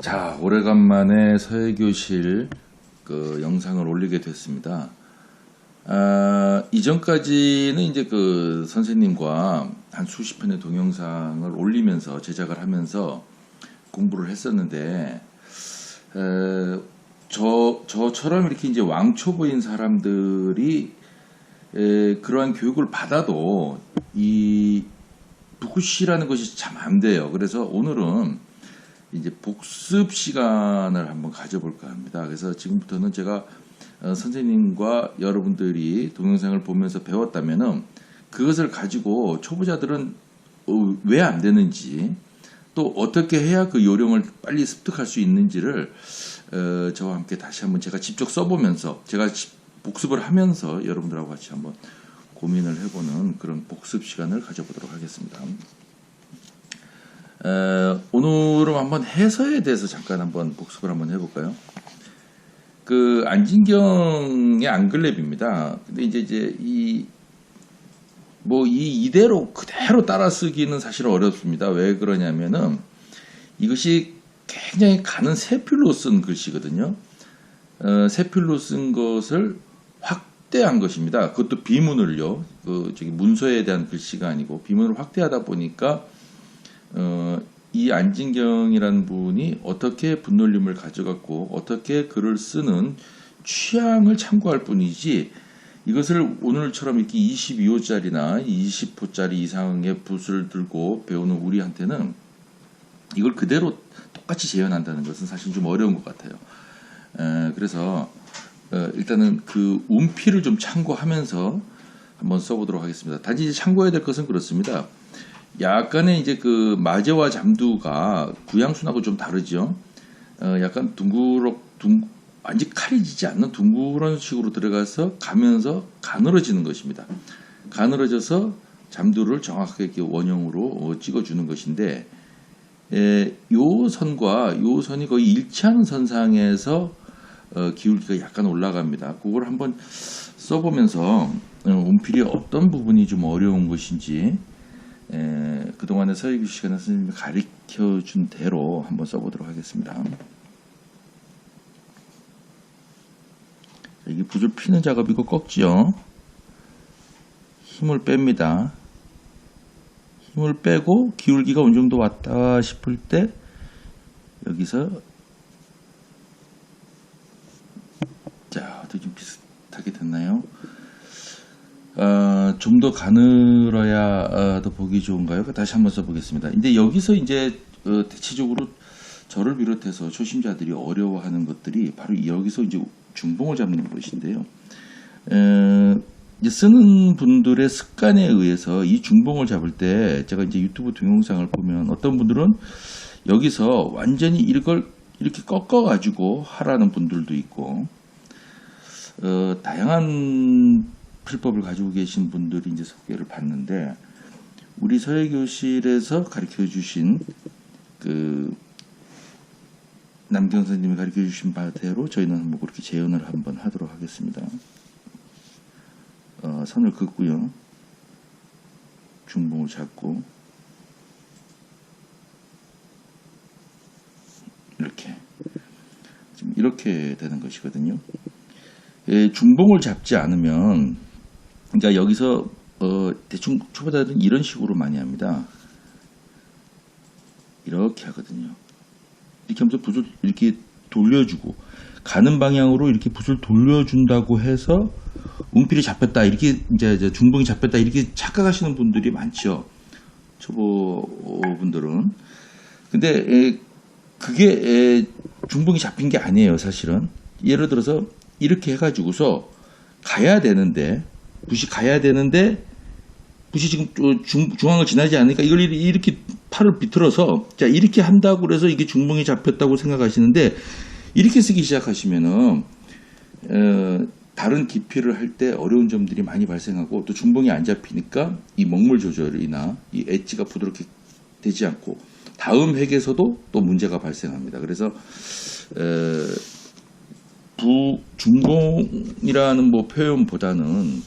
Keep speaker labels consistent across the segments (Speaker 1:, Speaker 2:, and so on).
Speaker 1: 자, 오래간만에 서해교실 그 영상을 올리게 됐습니다. 아, 이전까지는 이제 그 선생님과 한 수십 편의 동영상을 올리면서 제작을 하면서 공부를 했었는데, 에, 저, 저처럼 이렇게 이제 왕초보인 사람들이 에, 그러한 교육을 받아도 이 붓굿이라는 것이 참 안 돼요. 그래서 오늘은 이제 복습 시간을 한번 가져볼까 합니다. 그래서 지금부터는 제가 어, 선생님과 여러분들이 동영상을 보면서 배웠다면은 그것을 가지고 초보자들은 어, 왜안 되는지 또 어떻게 해야 그 요령을 빨리 습득할 수 있는지를 어, 저와 함께 다시 한번 제가 직접 써보면서 제가 지- 복습을 하면서 여러분들하고 같이 한번 고민을 해보는 그런 복습 시간을 가져보도록 하겠습니다. 에, 오늘은 한번 해서에 대해서 잠깐 한번 복습을 한번 해볼까요? 그 안진경의 안글랩입니다. 근데 이제 이제 이 뭐 이 이대로 그대로 따라 쓰기는 사실 어렵습니다. 왜 그러냐면은 이것이 굉장히 가는 세필로 쓴 글씨거든요. 어, 세필로 쓴 것을 확대한 것입니다. 그것도 비문을요. 그 저기 문서에 대한 글씨가 아니고 비문을 확대하다 보니까 어, 이 안진경이라는 분이 어떻게 분놀림을 가져갔고 어떻게 글을 쓰는 취향을 참고할 뿐이지 이것을 오늘처럼 이렇게 22호짜리나 20호짜리 이상의 붓을 들고 배우는 우리한테는 이걸 그대로 똑같이 재현한다는 것은 사실 좀 어려운 것 같아요. 에, 그래서 어, 일단은 그 운피를 좀 참고하면서 한번 써보도록 하겠습니다. 단지 참고해야 될 것은 그렇습니다. 약간의 이제 그 마제와 잠두가 구양순하고 좀 다르죠. 어, 약간 둥그럭 둥 완전 칼이 지지 않는 둥그런 식으로 들어가서 가면서 가늘어지는 것입니다. 가늘어져서 잠두를 정확하게 원형으로 어, 찍어주는 것인데 에, 요 선과 요 선이 거의 일치하는 선상에서 어, 기울기가 약간 올라갑니다. 그걸 한번 써보면서 어, 운필이 어떤 부분이 좀 어려운 것인지 에, 그동안의 서예교 시간에 선생님이 가르쳐 준 대로 한번 써보도록 하겠습니다. 자, 이게 붓을 피는 작업이고 꺾지요. 힘을 뺍니다. 힘을 빼고 기울기가 어느 정도 왔다 싶을 때 여기서 자 어떻게 좀 비슷하게 됐나요? 어, 좀 더 가늘어야 어, 더 보기 좋은가요? 다시 한번 써보겠습니다. 근데 여기서 이제 어, 대체적으로 저를 비롯해서 초심자들이 어려워하는 것들이 바로 여기서 이제 중봉을 잡는 것인데요. 에, 이제 쓰는 분들의 습관에 의해서 이 중봉을 잡을 때 제가 이제 유튜브 동영상을 보면 어떤 분들은 여기서 완전히 이걸 이렇게 꺾어 가지고 하라는 분들도 있고 어, 다양한 필법을 가지고 계신 분들이 이제 소개를 받는데 우리 서예교실에서 가르쳐 주신 그 남경 선생님이 가르쳐 주신 바대로 저희는 한번 그렇게 재현을 한번 하도록 하겠습니다. 어, 선을 긋고요. 중봉을 잡고 이렇게 지금 이렇게 되는 것이거든요. 예, 중봉을 잡지 않으면 그러니까 여기서 어, 대충 초보자들은 이런 식으로 많이 합니다. 이렇게 하거든요. 이렇게 하면서 붓을 이렇게 돌려주고 가는 방향으로 이렇게 붓을 돌려준다고 해서 운필이 잡혔다 이렇게 이제 중봉이 잡혔다 이렇게 착각하시는 분들이 많죠. 초보분들은. 근데 에, 그게 에, 중봉이 잡힌 게 아니에요, 사실은. 예를 들어서 이렇게 해가지고서 가야 되는데 붓이 가야 되는데 붓이 지금 저 중, 중앙을 지나지 않으니까 이걸 이렇게 팔을 비틀어서 자 이렇게 한다고 그래서 이게 중봉이 잡혔다고 생각하시는데 이렇게 쓰기 시작하시면은 어, 다른 기피를 할 때 어려운 점들이 많이 발생하고 또 중봉이 안 잡히니까 이 먹물 조절이나 이 엣지가 부드럽게 되지 않고 다음 획에서도 또 문제가 발생합니다. 그래서 에, 부 중공이라는 뭐 표현보다는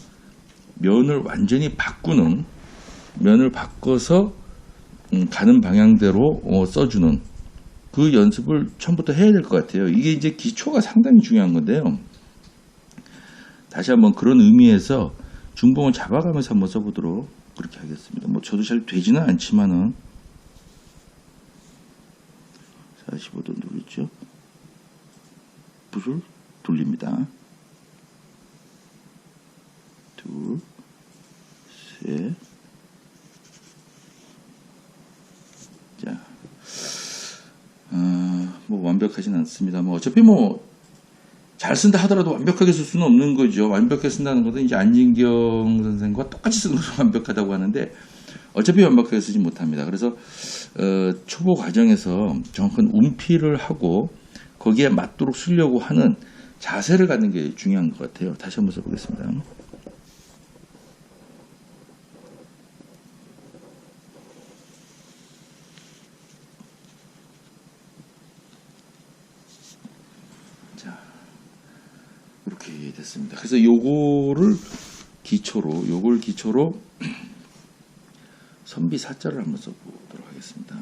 Speaker 1: 면을 완전히 바꾸는 면을 바꿔서 음, 가는 방향대로 어, 써주는 그 연습을 처음부터 해야 될 것 같아요. 이게 이제 기초가 상당히 중요한 건데요. 다시 한번 그런 의미에서 중봉을 잡아가면서 한번 써보도록 그렇게 하겠습니다. 뭐 저도 잘 되지는 않지만은 45도 누르죠. 불을 돌립니다. 둘, 셋. 자, 어, 뭐 완벽하진 않습니다. 뭐 어차피 뭐 잘 쓴다 하더라도 완벽하게 쓸 수는 없는 거죠. 완벽하게 쓴다는 것은 이제 안진경 선생과 똑같이 쓰는 것도 완벽하다고 하는데 어차피 완벽하게 쓰지 못합니다. 그래서 어, 초보 과정에서 정확한 운피를 하고 거기에 맞도록 쓰려고 하는 자세를 갖는 게 중요한 것 같아요. 다시 한번 써보겠습니다. 자, 이렇게 됐습니다. 그래서 요거를 기초로, 요걸 기초로 선비 사자를 한번 써보도록 하겠습니다.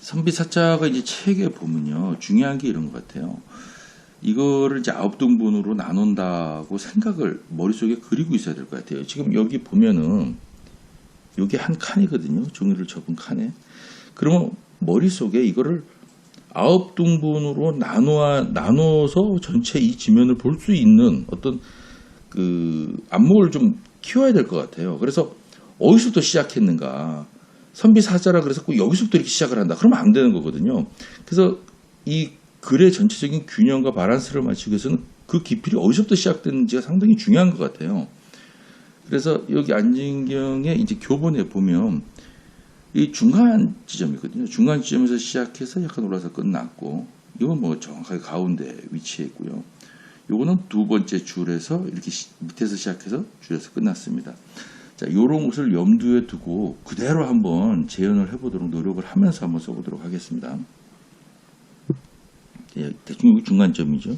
Speaker 1: 선비 사자가 이제 책에 보면요 중요한 게 이런 것 같아요. 이거를 이제 아홉 등분으로 나눈다고 생각을 머릿속에 그리고 있어야 될 것 같아요. 지금 여기 보면은 여기 한 칸이거든요. 종이를 접은 칸에. 그러면 머릿속에 이거를 아홉 등분으로 나누어 나눠서 전체 이 지면을 볼 수 있는 어떤 그 안목을 좀 키워야 될 것 같아요. 그래서 어디서부터 시작했는가? 선비 사자라 그래서 꼭 여기서부터 이렇게 시작을 한다. 그러면 안 되는 거거든요. 그래서 이 글의 전체적인 균형과 바란스를 맞추기 위해서는 그 기필이 어디서부터 시작됐는지가 상당히 중요한 것 같아요. 그래서 여기 안진경의 이제 교본에 보면 이 중간 지점이거든요. 중간 지점에서 시작해서 약간 올라서 끝났고 이건 뭐 정확하게 가운데 위치해 있고요. 요거는 두 번째 줄에서 이렇게 시- 밑에서 시작해서 줄에서 끝났습니다. 자, 요런 것을 염두에 두고 그대로 한번 재현을 해보도록 노력을 하면서 한번 써보도록 하겠습니다. 예, 대충 여기 중간점이죠.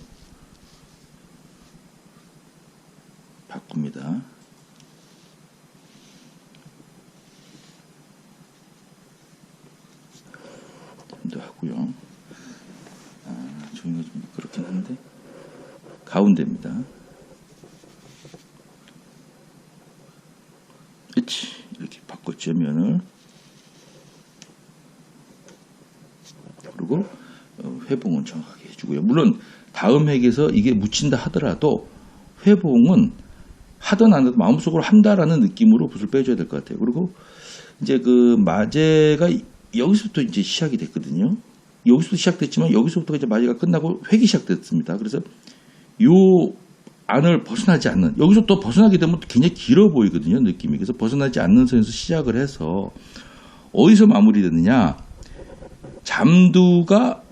Speaker 1: 바꿉니다. 좀더 하고요. 아, 종이가 좀 그렇긴 한데 가운데입니다. 그치 이렇게 바꿨죠 면을 그리고 어, 회봉은 정확하게 해주고요. 물론 다음 획에서 이게 묻힌다 하더라도 회봉은 하든 안 하든 마음속으로 한다라는 느낌으로 붓을 빼줘야 될 것 같아요. 그리고 이제 그 마제가 여기서부터 이제 시작이 됐거든요. 여기서부터 시작됐지만 여기서부터 이제 마제가 끝나고 획이 시작됐습니다. 그래서 요 안을 벗어나지 않는 여기서 또 벗어나게 되면 굉장히 길어 보이거든요 느낌이 그래서 벗어나지 않는 선에서 시작을 해서 어디서 마무리되느냐 잠두가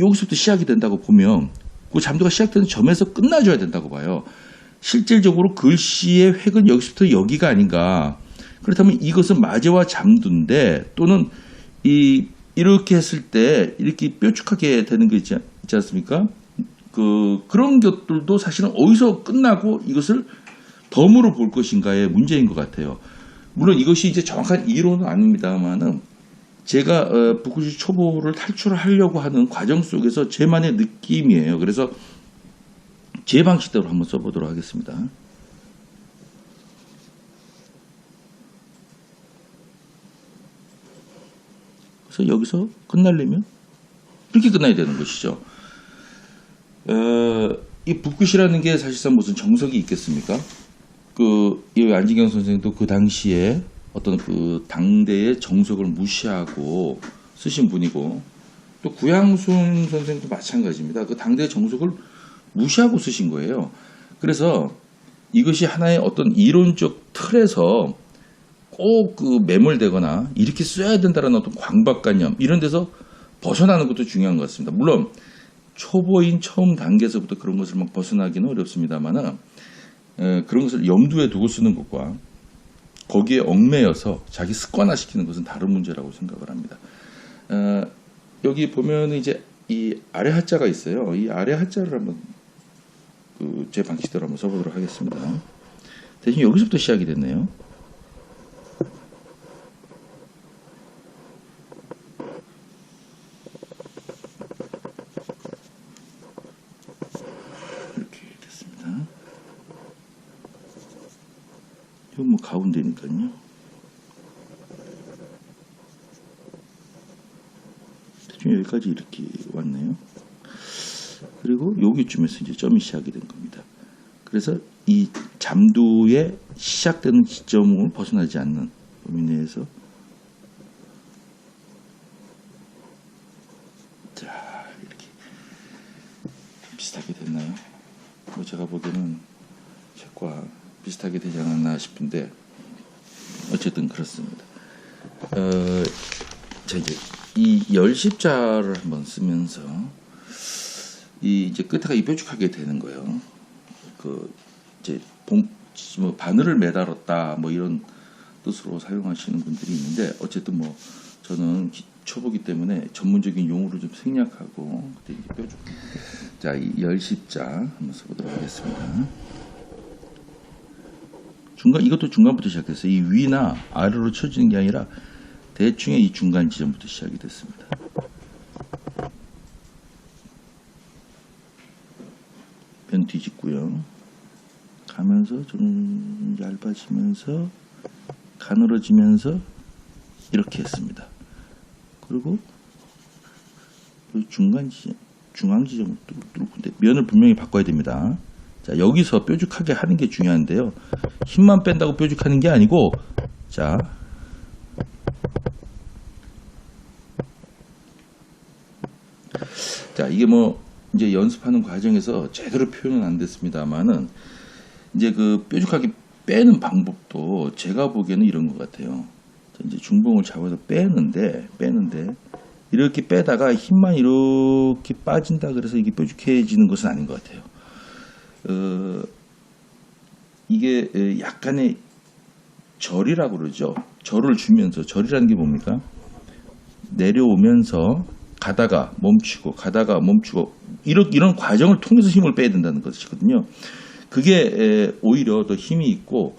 Speaker 1: 여기서부터 시작이 된다고 보면 그 잠두가 시작되는 점에서 끝나줘야 된다고 봐요 실질적으로 글씨의 획은 여기서부터 여기가 아닌가 그렇다면 이것은 마제와 잠두인데 또는 이 이렇게 했을 때 이렇게 뾰족하게 되는 거 있지, 있지 않습니까? 그 그런 것들도 사실은 어디서 끝나고 이것을 덤으로 볼 것인가의 문제인 것 같아요. 물론 이것이 이제 정확한 이론은 아닙니다만은 제가 어, 북구시 초보를 탈출하려고 하는 과정 속에서 제만의 느낌이에요. 그래서 제 방식대로 한번 써보도록 하겠습니다. 그래서 여기서 끝날려면 이렇게 끝나야 되는 것이죠. 어, 이 붓글씨라는 게 사실상 무슨 정석이 있겠습니까? 그, 이 안진경 선생도 그 당시에 어떤 그 당대의 정석을 무시하고 쓰신 분이고, 또 구양순 선생도 마찬가지입니다. 그 당대의 정석을 무시하고 쓰신 거예요. 그래서 이것이 하나의 어떤 이론적 틀에서 꼭 그 매몰되거나 이렇게 써야 된다는 어떤 광박관념 이런 데서 벗어나는 것도 중요한 것 같습니다. 물론 초보인 처음 단계에서부터 그런 것을 막 벗어나기는 어렵습니다만은 에, 그런 것을 염두에 두고 쓰는 것과 거기에 얽매여서 자기 습관화시키는 것은 다른 문제라고 생각을 합니다. 어, 여기 보면 이제 이 아래 하자가 있어요. 이 아래 하자를 한번 그 제 방식대로 한번 써보도록 하겠습니다. 대신 여기서부터 시작이 됐네요. 뭐 가운데니까요. 대충 여기까지 이렇게 왔네요. 그리고 여기쯤에서 이제 점이 시작이 된 겁니다. 그래서 이 잠두의 시작되는 지점을 벗어나지 않는 범위 내에서 자 이렇게 비슷하게 됐나요? 뭐 제가 보기에는 책과 비슷하게 되지 않았나 싶은데 그렇습니다. 어, 자 이제 이 열십자를 한번 쓰면서 이 이제 끝에가 이 뾰족하게 되는 거예요. 그 이제 봉, 뭐 바늘을 매달았다 뭐 이런 뜻으로 사용하시는 분들이 있는데 어쨌든 뭐 저는 기- 초보기 때문에 전문적인 용어를 좀 생략하고 그때 이제 뾰족. 자, 이 열십자 한번 써보도록 하겠습니다. 중간 이것도 중간부터 시작했어요. 이 위나 아래로 쳐지는 게 아니라 대충의 이 중간 지점부터 시작이 됐습니다. 변 뒤집고요. 가면서 좀 얇아지면서 가늘어지면서 이렇게 했습니다. 그리고 이 중간 지점, 중앙 지점을 뚫고 면을 분명히 바꿔야 됩니다. 자 여기서 뾰족하게 하는 게 중요한데요. 힘만 뺀다고 뾰족하는 게 아니고 자 자, 이게 뭐 이제 연습하는 과정에서 제대로 표현은 안 됐습니다만은 이제 그 뾰족하게 빼는 방법도 제가 보기에는 이런 것 같아요. 자, 이제 중봉을 잡아서 빼는데 빼는데 이렇게 빼다가 힘만 이렇게 빠진다 그래서 이게 뾰족해지는 것은 아닌 것 같아요. 어, 이게 에, 약간의 절이라고 그러죠. 절을 주면서 절이라는 게 뭡니까? 내려오면서 가다가 멈추고 가다가 멈추고 이런 이런 과정을 통해서 힘을 빼야 된다는 것이거든요. 그게 에, 오히려 더 힘이 있고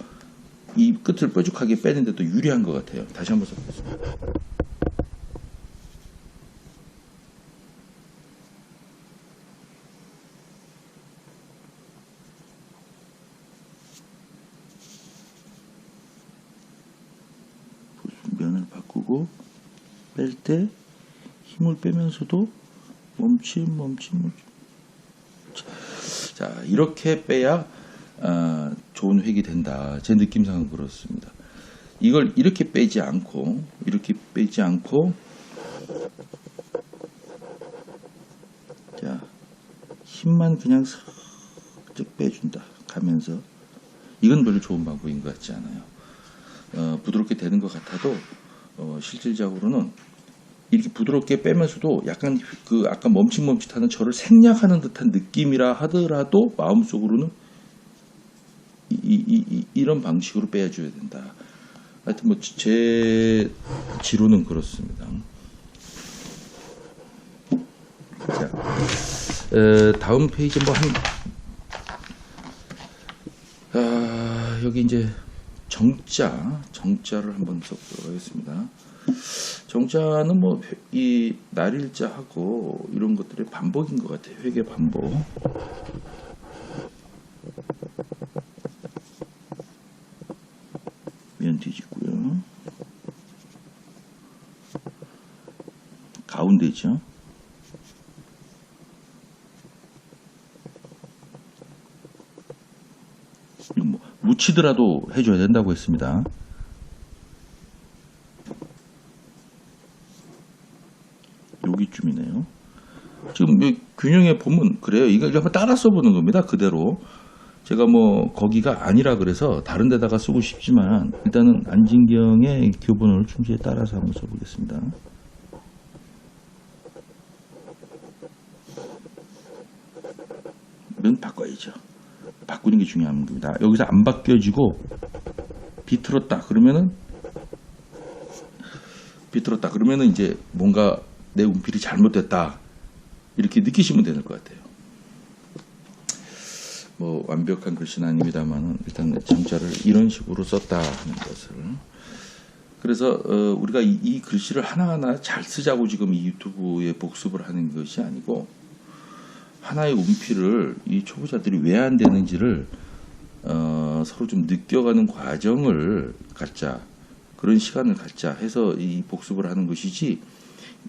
Speaker 1: 이 끝을 뾰족하게 빼는데 도 유리한 것 같아요. 다시 한번 써보겠습니다. 바꾸고 뺄 때 힘을 빼면서도 멈춤 멈춤 멈춤 자 이렇게 빼야 아, 좋은 획이 된다. 제 느낌상은 그렇습니다. 이걸 이렇게 빼지 않고 이렇게 빼지 않고 자 힘만 그냥 살짝 빼준다 가면서 이건 별로 좋은 방법인 것 같지 않아요. 어, 부드럽게 되는 것 같아도 어, 실질적으로는 이렇게 부드럽게 빼면서도 약간 그 아까 멈칫멈칫하는 저를 생략하는 듯한 느낌이라 하더라도 마음속으로는 이, 이, 이, 이런 방식으로 빼줘야 된다. 하여튼 뭐 제 지로는 그렇습니다. 자, 에, 다음 페이지 뭐한 아, 여기 이제 정자, 정자를 한번 써보도록 하겠습니다. 정자는 뭐 이 날일자하고 이런 것들의 반복인 것 같아요. 회계 반복. 면 뒤집고요. 가운데죠. 이거 뭐 묻히더라도 해줘야 된다고 했습니다. 여기쯤이네요. 지금 이 균형의 보면 그래요. 이거 한번 따라 써보는 겁니다. 그대로. 제가 뭐 거기가 아니라 그래서 다른 데다가 쓰고 싶지만 일단은 안진경의 교본을 충실히 따라서 한번 써보겠습니다. 면 바꿔야죠. 바꾸는 게 중요한 겁니다. 여기서 안 바뀌어지고 비틀었다 그러면은 비틀었다 그러면은 이제 뭔가 내 운필이 잘못됐다 이렇게 느끼시면 되는 것 같아요. 뭐 완벽한 글씨는 아닙니다만은 일단 정자를 이런 식으로 썼다 하는 것을 그래서 어, 우리가 이, 이 글씨를 하나하나 잘 쓰자고 지금 이 유튜브에 복습을 하는 것이 아니고 하나의 운필을 이 초보자들이 왜 안 되는지를 어, 서로 좀 느껴가는 과정을 갖자 그런 시간을 갖자 해서 이 복습을 하는 것이지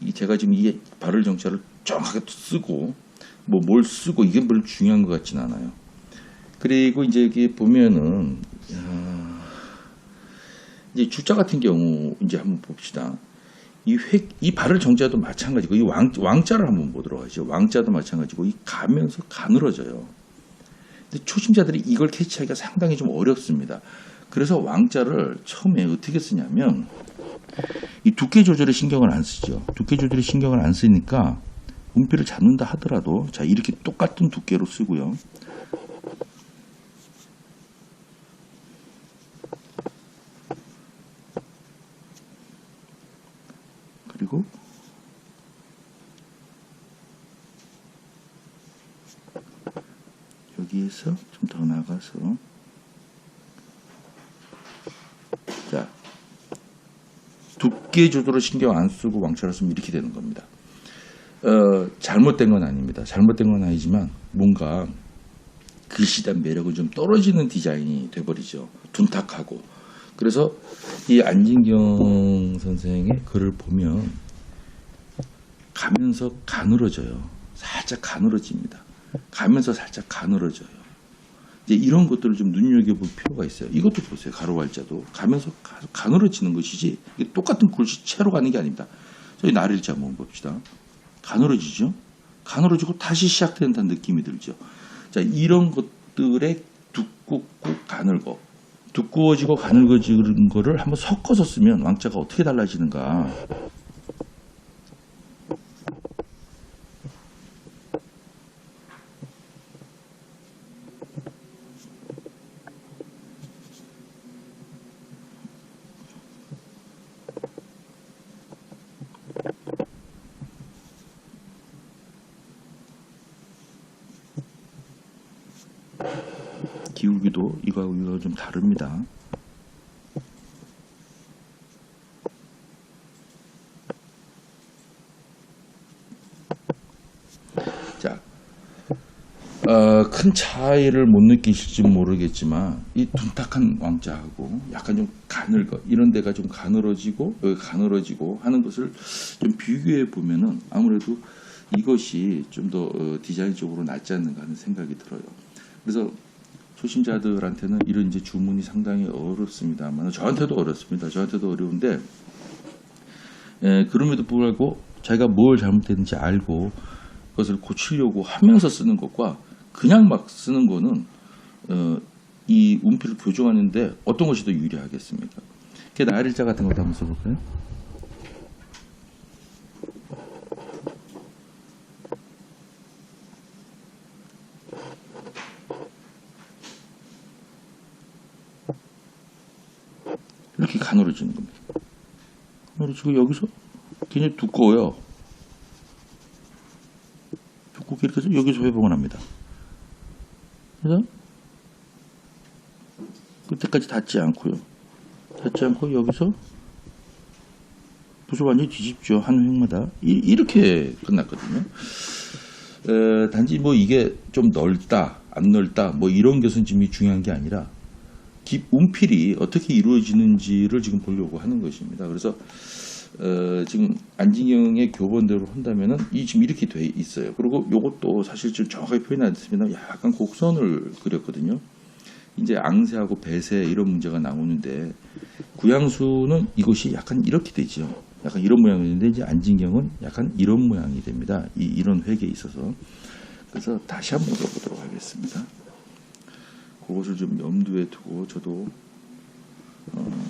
Speaker 1: 이 제가 지금 이 발을 정자를 정확하게 쓰고 뭐 뭘 쓰고 이게 별로 중요한 것 같진 않아요. 그리고 이제 여기 보면은 야, 이제 주자 같은 경우 이제 한번 봅시다. 이 획, 이 발을 정자도 마찬가지고 이 왕, 왕자를 한번 보도록 하죠. 왕자도 마찬가지고 이 가면서 가늘어져요. 근데 초심자들이 이걸 캐치하기가 상당히 좀 어렵습니다. 그래서 왕자를 처음에 어떻게 쓰냐면 이 두께 조절에 신경을 안 쓰죠. 두께 조절에 신경을 안 쓰니까 운피를 잡는다 하더라도 자 이렇게 똑같은 두께로 쓰고요. 그리고 여기에서 좀 더 나가서 자 두께 조절을 신경 안 쓰고 왕처럼 쓰면 이렇게 되는 겁니다. 어, 잘못된 건 아닙니다. 잘못된 건 아니지만 뭔가 글씨단 매력은 좀 떨어지는 디자인이 돼버리죠. 둔탁하고. 그래서 이 안진경 선생의 글을 보면 가면서 가늘어져요. 살짝 가늘어집니다. 가면서 살짝 가늘어져요. 이제 이런 것들을 좀 눈여겨볼 필요가 있어요. 이것도 보세요. 가로 wal자도 가면서 가- 가늘어지는 것이지 똑같은 글씨체로 가는 게 아닙니다. 저희 날일자 한번 봅시다. 가늘어지죠? 가늘어지고 다시 시작된다는 느낌이 들죠. 자, 이런 것들의 두껍고 가늘고 두꺼워지고 가늘어지는 거를 한번 섞어서 쓰면 왕자가 어떻게 달라지는가. 기울기도 이거하고 이거 좀 다릅니다. 자, 어, 큰 차이를 못 느끼실지 모르겠지만 이 둔탁한 왕자하고 약간 좀 가늘거 이런 데가 좀 가늘어지고 여기 가늘어지고 하는 것을 좀 비교해 보면은 아무래도 이것이 좀 더 디자인적으로 낫지 않는가 하는 생각이 들어요. 그래서 초심자들한테는 이런 이제 주문이 상당히 어렵습니다만 저한테도 어렵습니다. 저한테도 어려운데 에, 그럼에도 불구하고 자기가 뭘 잘못했는지 알고 그것을 고치려고 하면서 쓰는 것과 그냥 막 쓰는 거는 어, 이 운피를 교정하는데 어떤 것이 더 유리하겠습니까? 그 나일자 같은 것도 한번 써볼까요? 가늘어 지는 겁니다. 가늘어 지고 여기서 굉장히 두꺼워요. 두껍게 이렇게 해서 여기서 회복을 합니다. 그래서 끝에까지 닿지 않고요. 닿지 않고 여기서 붓을 완전히 뒤집죠. 한 획마다. 이, 렇게 끝났거든요. 에, 단지 뭐 이게 좀 넓다, 안 넓다, 뭐 이런 것은 지금 중요한 게 아니라 깁 운필이 어떻게 이루어지는지를 지금 보려고 하는 것입니다. 그래서 어, 지금 안진경의 교본대로 한다면은 이 지금 이렇게 돼 있어요. 그리고 요것도 사실 좀 정확하게 표현이 안 됐습니다. 약간 곡선을 그렸거든요. 이제 앙세하고 배세 이런 문제가 나오는데 구양수는 이것이 약간 이렇게 되죠. 약간 이런 모양인데 이제 안진경은 약간 이런 모양이 됩니다. 이 이런 획에 있어서 그래서 다시 한번 읽어보도록 하겠습니다. 그것을 좀 염두에 두고 저도 어,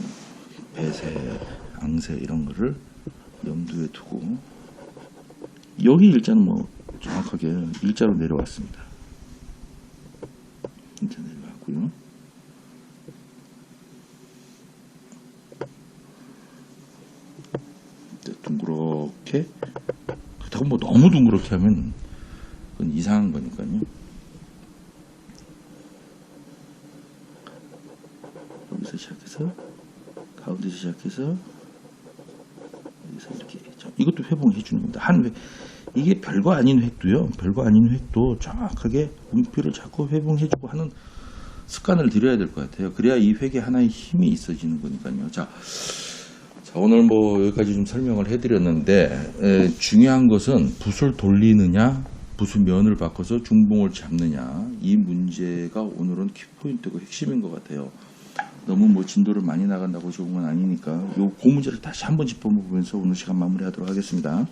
Speaker 1: 배세, 앙세 이런 거를 염두에 두고 여기 일자는 뭐 정확하게 일자로 내려왔습니다. 일자 내려왔고요. 네, 둥그렇게 그렇다고 뭐 너무 둥그렇게 하면 그건 이상한 거니까요. 여기서 시작해서 가운데서 시작해서 여기서 이렇게 자, 이것도 회복해 주는 겁니다. 한 회, 이게 별거 아닌 획도요. 별거 아닌 획도 정확하게 운피를 자꾸 회복해 주고 하는 습관을 들여야 될 것 같아요. 그래야 이 회계 하나의 힘이 있어지는 거니까요. 자, 자 오늘 뭐 여기까지 좀 설명을 해드렸는데 에, 중요한 것은 붓을 돌리느냐, 붓의 면을 바꿔서 중봉을 잡느냐 이 문제가 오늘은 키포인트고 핵심인 것 같아요. 너무 뭐 진도를 많이 나간다고 좋은 건 아니니까 요그 문제를 다시 한번 짚어보면서 오늘 시간 마무리하도록 하겠습니다.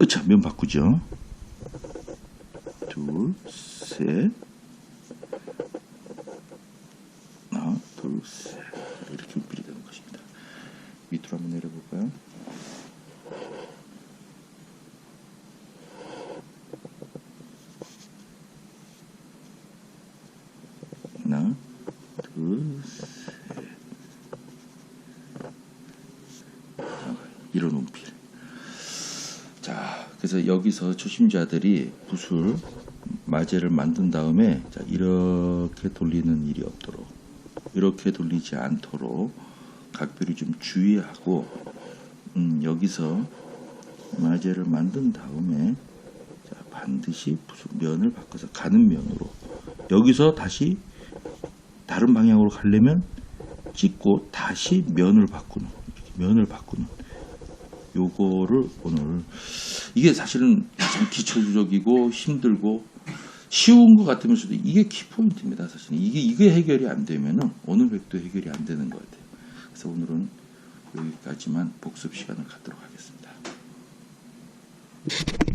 Speaker 1: 으차 면 바꾸죠. 둘, 셋. 하나, 둘, 셋. 이렇게 분필이 되는 것입니다. 밑으로 한번 내려볼까요? 하나, 둘, 셋. 자, 이런 운필. 자, 그래서 여기서 초심자들이 붓을 마제를 만든 다음에 자, 이렇게 돌리는 일이 없도록 이렇게 돌리지 않도록 각별히 좀 주의하고 음, 여기서 마제를 만든 다음에 자, 반드시 붓을 면을 바꿔서 가는 면으로 여기서 다시 다른 방향으로 가려면 찍고 다시 면을 바꾸는 면을 바꾸는 요거를 오늘 이게 사실은 가장 기초적이고 힘들고 쉬운 것 같으면서도 이게 키포인트입니다. 사실은 이게 이게 해결이 안 되면은 어느 획도 해결이 안 되는 것 같아요. 그래서 오늘은 여기까지만 복습 시간을 갖도록 하겠습니다.